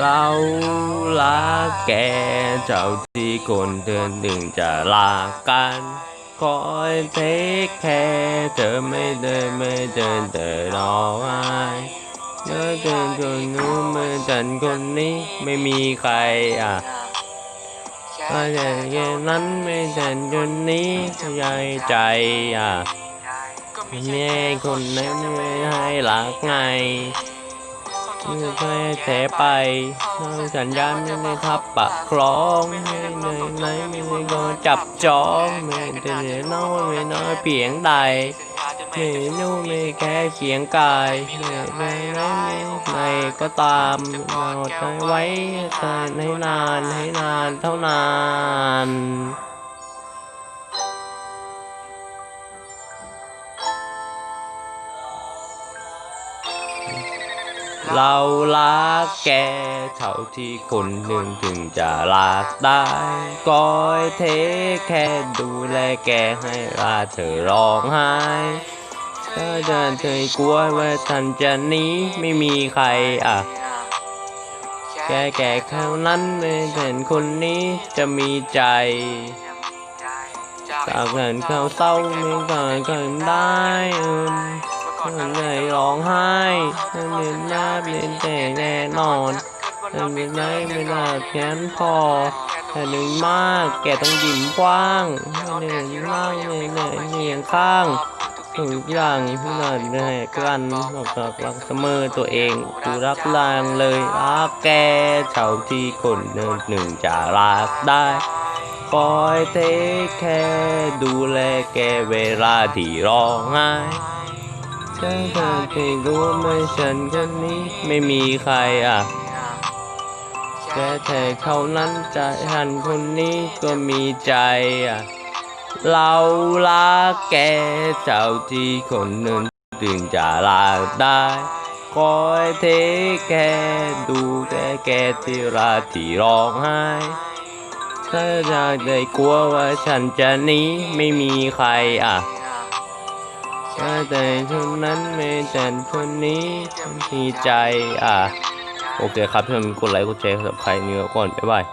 เรารักแกเจ้าที่คนเดินหนึ่งจะลากันคอยเทคแคร์เธอไม่เดินไม่เดินแต่ร้องไห้เธอเดินคนนู้นไม่เดินคนนี้ไม่มีใครอะก็แต่แค่นั้นไม่เดินคนนี้ใหญ่ใจอะไม่คนนั้นไม่ให้รักไง ไม่เคยแถไปนสัญญาไม่ได้ทับปะคล้องไม่ได้ไหนไม่ได้ก็จับจองไม่ได้น้อยไม่น้อยเพียงใดไม่นู้ไม่แค่เคียงกายไม่ไม่ไม่ไม่ก็ตามเราใจไว้แต่ให้นานให้นานเท่านาน เรารักแกเท่าที่คนหนึ่งถึงจะรักได้คอยเทคแค่ดูแลแกให้ลาเธอร้องไห้ถ้าจะเธอกลัวว่าท่านจะหนี้ไม่มีใครอะ แกแก่เท่านั้นไม่เห็นคนนี้จะมีใจจากเห็นเขาเศร้าไม่เคยเคยได้ ไห้ฉันเห็นหน้าเป็นแต่แน่นอนฉันเป็นไรไม่ได้แค้นพอแต่หนึ่งมากแกต้องยิ้มกว้างฉันเหนร่างในไหนเนียงข้างทุกอย่างที่น่าเหนื่อยกันนอกจากรักเสมอตัวเองกูรักลางเลยรักแกเท่าที่คนหนึ่งหนึ่งจะรักได้คอยเทคแค่ดูแลแกเวลาที่ร้องไห้ ฉันเธอรู้ว่าไม่ฉันคนนี้ไม่มีใครอะแค่แต่เขานั้นจะฉันคนนี้ก็มีใจอะ เรารักแกเจ้าที่คนหนึ่งถึงจะลาได้คอยเทคแค่ดูแกแกที่ราที่ร้องไห้ถ้าจะได้กลัวว่าฉันจะหนี้ไม่มีใครอะ แต่คนนั้นไม่แต่คนนี้มีใจอะโอเคครับเพื่อนกดไลค์กดแชร์สำหรับใครเนื้อก่อนบ๊ายบาย